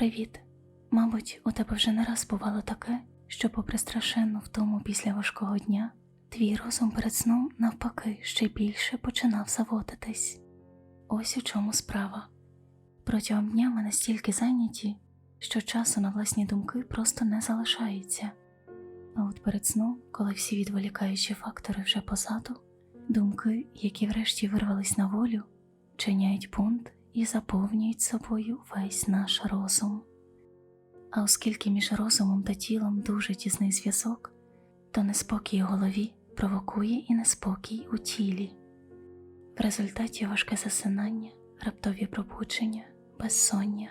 Привіт. Мабуть, у тебе вже не раз бувало таке, що, попри страшенну втому після важкого дня, твій розум перед сном навпаки ще більше починав заводитись. Ось у чому справа. Протягом дня ми настільки зайняті, що часу на власні думки просто не залишається. А от перед сном, коли всі відволікаючі фактори вже позаду, думки, які врешті вирвались на волю, чиняють бунт і заповнюють собою весь наш розум. А оскільки між розумом та тілом дуже тісний зв'язок, то неспокій у голові провокує і неспокій у тілі. В результаті важке засинання, раптові пробудження, безсоння.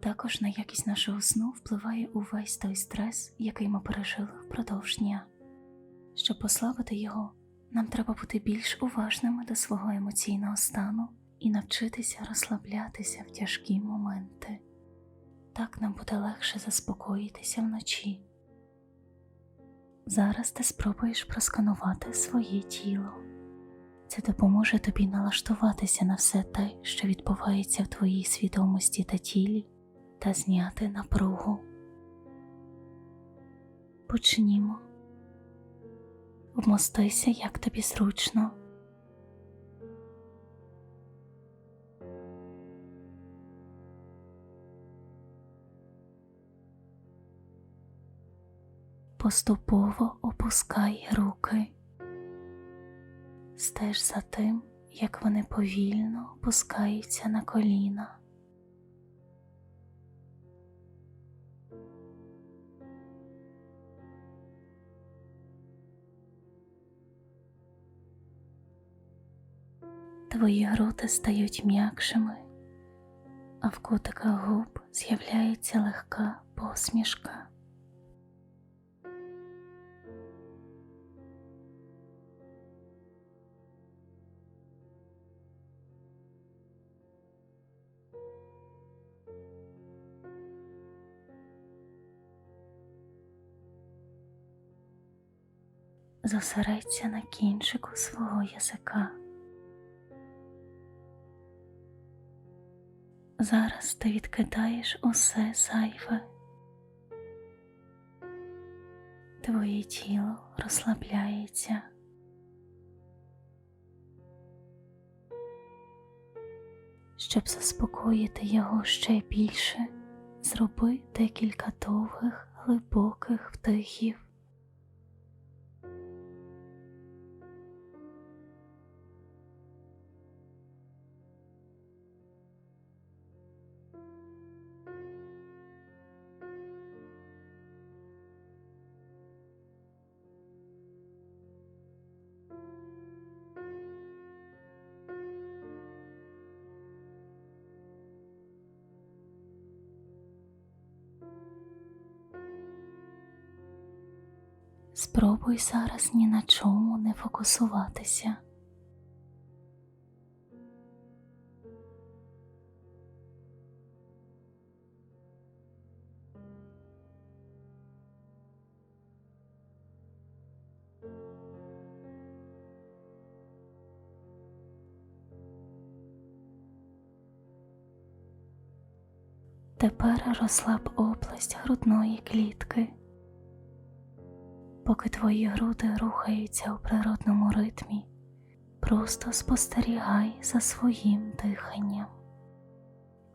Також на якість нашого сну впливає увесь той стрес, який ми пережили впродовж дня. Щоб послабити його, нам треба бути більш уважними до свого емоційного стану і навчитися розслаблятися в тяжкі моменти. Так нам буде легше заспокоїтися вночі. Зараз ти спробуєш просканувати своє тіло. Це допоможе тобі налаштуватися на все те, що відбувається в твоїй свідомості та тілі, та зняти напругу. Почнімо. Вмостися, як тобі зручно. Поступово опускай руки. Стеж за тим, як вони повільно опускаються на коліна. Твої груди стають м'якшими, а в кутиках губ з'являється легка посмішка. Зосередься на кінчику свого язика. Зараз ти відкидаєш усе зайве. Твоє тіло розслабляється. Щоб заспокоїти його ще більше, зроби декілька довгих, глибоких вдихів. Спробуй зараз ні на чому не фокусуватися. Тепер розслаб область грудної клітки поки твої груди рухаються у природному ритмі, просто спостерігай за своїм диханням,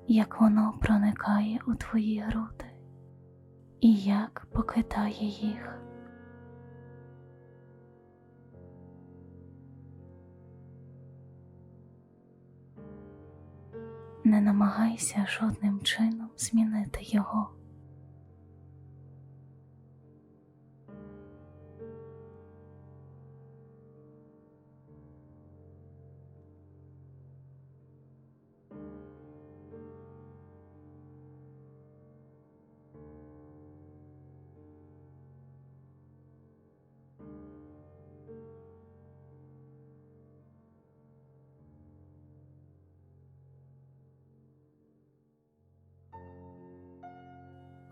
як воно проникає у твої груди і як покидає їх. Не намагайся жодним чином змінити його.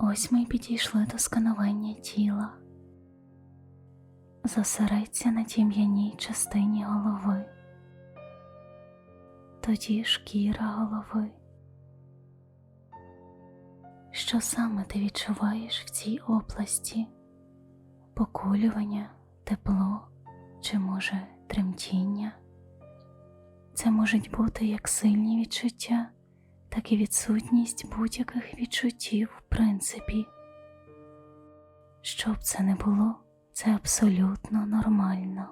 Ось ми підійшли до сканування тіла. Зосередься на тім'яній частині голови, тоді шкіра голови, що саме ти відчуваєш в цій області поколювання, тепло чи, може, тремтіння. Це можуть бути як сильні відчуття, так і відсутність будь-яких відчуттів в принципі. Щоб це не було, це абсолютно нормально.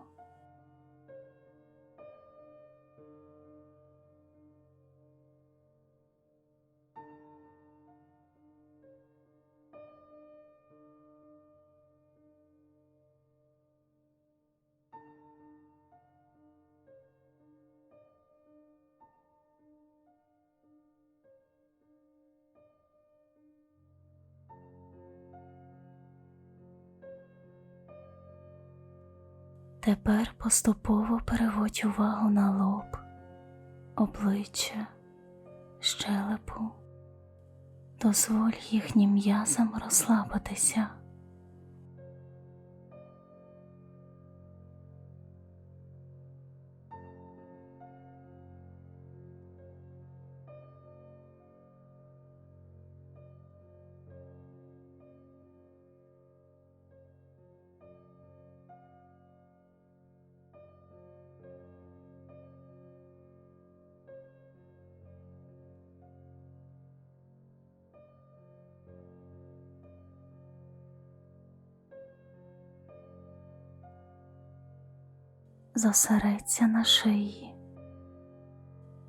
Тепер поступово переводь увагу на лоб, обличчя, щелепу. Дозволь їхнім м'язам розслабитися. Зосередься на шиї.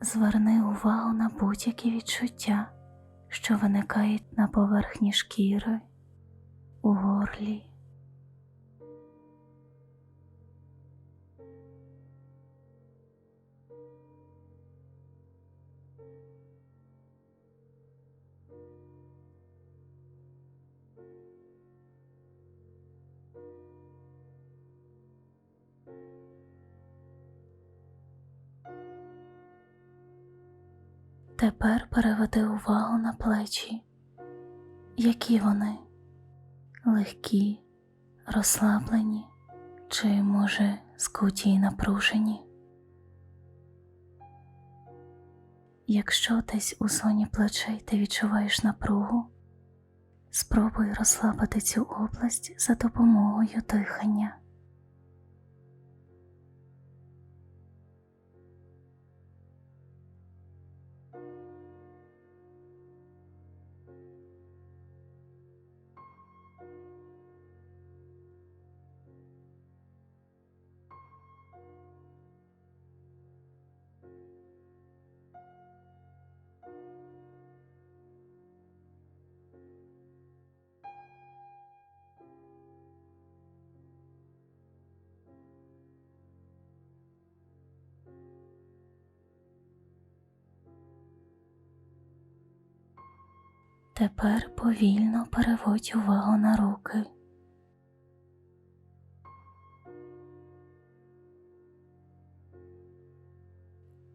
Зверни увагу на будь-які відчуття, що виникають на поверхні шкіри, у горлі. Тепер переведи увагу на плечі, які вони легкі, розслаблені чи, може, скуті й напружені. Якщо десь у зоні плечей ти відчуваєш напругу, спробуй розслабити цю область за допомогою дихання. Тепер повільно переводь увагу на руки.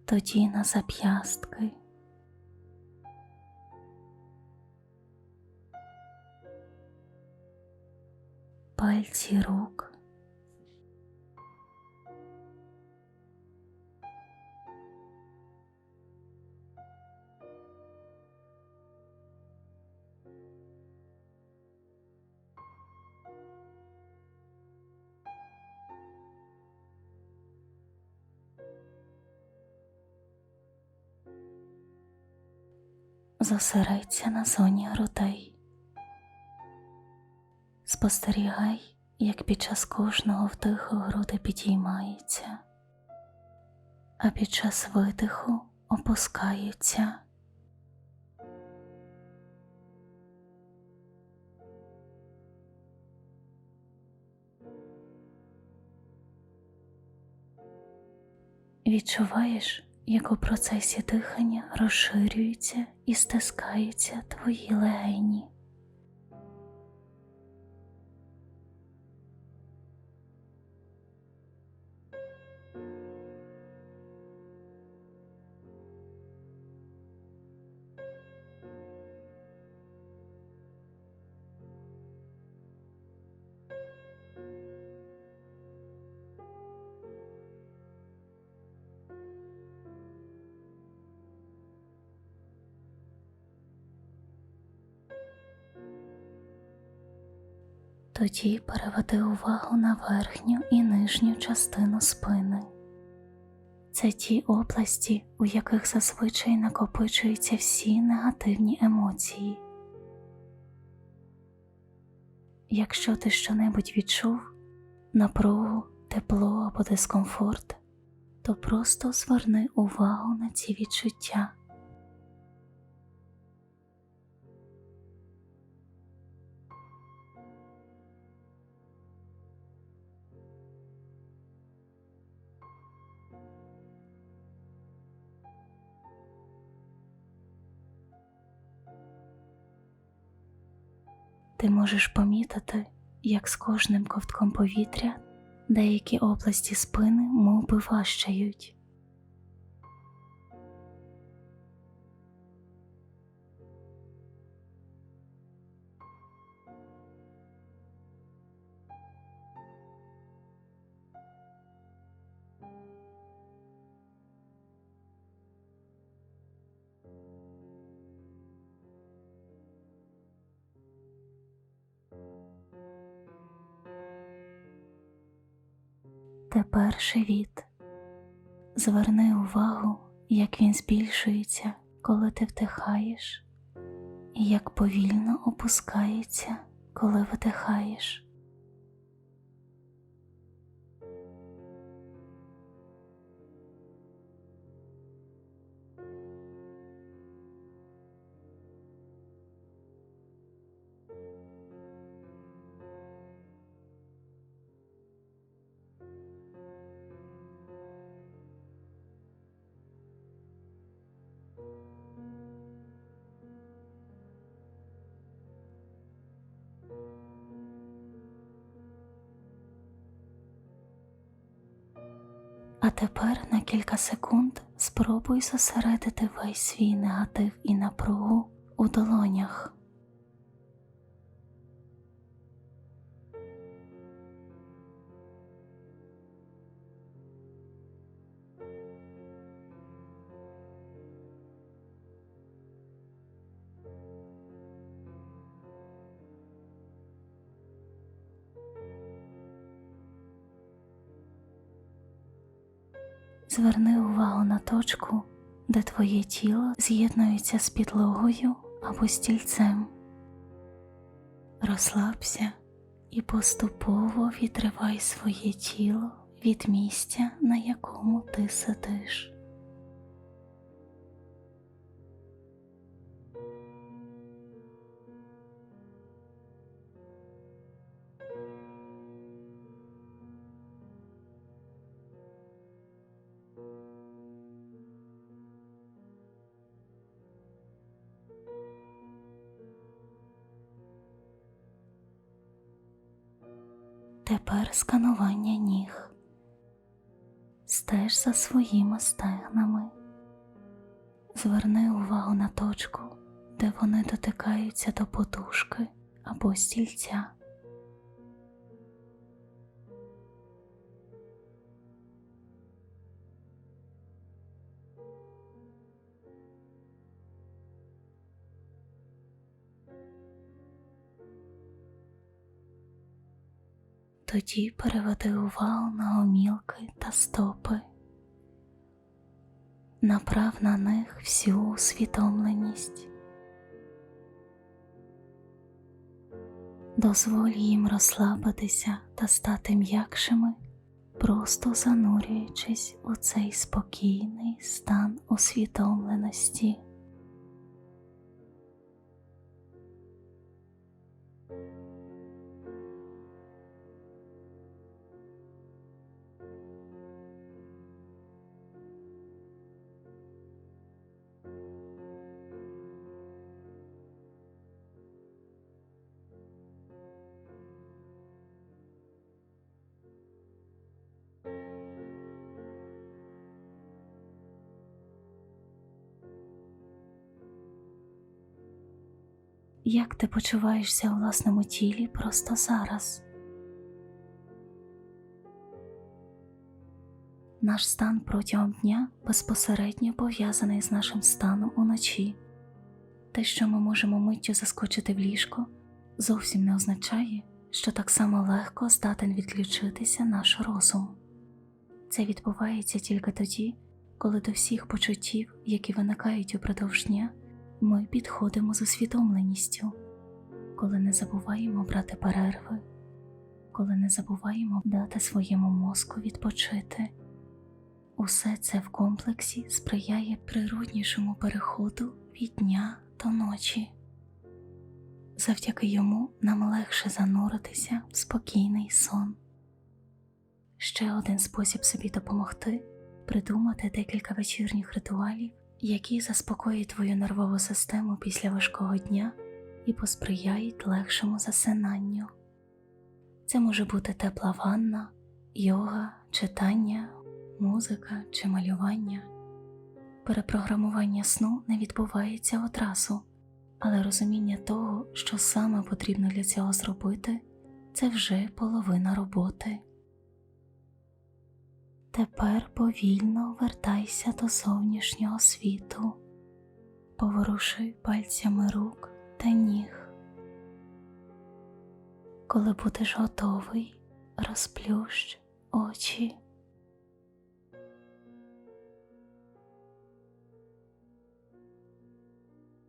Тоді на зап'ястки. Пальці рук. Зосередься на зоні грудей. Спостерігай, як під час кожного вдиху груди підіймаються, а під час видиху опускаються. Відчуваєш, як у процесі дихання розширюються і стискаються твої легені. Тоді переведи увагу на верхню і нижню частину спини. Це ті області, у яких зазвичай накопичуються всі негативні емоції. Якщо ти щонебудь відчув напругу, тепло або дискомфорт, то просто зверни увагу на ці відчуття. Ти можеш помітити, як з кожним ковтком повітря деякі області спини мов би важчають. Тепер живіт. Зверни увагу, як він збільшується, коли ти вдихаєш, і як повільно опускається, коли видихаєш. Тепер на кілька секунд спробуй зосередити весь свій негатив і напругу у долонях. Зверни увагу на точку, де твоє тіло з'єднується з підлогою або стільцем. Розслабся і поступово відривай своє тіло від місця, на якому ти сидиш. Сканування ніг. Стеж за своїми стегнами. Зверни увагу на точку, де вони дотикаються до подушки або стільця. Тоді переведи увагу на гомілки та стопи. Направ на них всю усвідомленість. Дозволь їм розслабитися та стати м'якшими, просто занурюючись у цей спокійний стан усвідомленості. Як ти почуваєшся у власному тілі просто зараз? Наш стан протягом дня безпосередньо пов'язаний з нашим станом уночі. Те, що ми можемо миттю заскочити в ліжко, зовсім не означає, що так само легко здатен відключитися наш розум. Це відбувається тільки тоді, коли до всіх почуттів, які виникають упродовж дня, ми підходимо з усвідомленістю, коли не забуваємо брати перерви, коли не забуваємо дати своєму мозку відпочити. Усе це в комплексі сприяє природнішому переходу від дня до ночі. Завдяки йому нам легше зануритися в спокійний сон. Ще один спосіб собі допомогти придумати декілька вечірніх ритуалів, які заспокоять твою нервову систему після важкого дня і посприяють легшому засинанню. Це може бути тепла ванна, йога, читання, музика чи малювання. Перепрограмування сну не відбувається одразу, але розуміння того, що саме потрібно для цього зробити, це вже половина роботи. Тепер повільно вертайся до зовнішнього світу, поворуши пальцями рук та ніг. Коли будеш готовий, розплющ очі.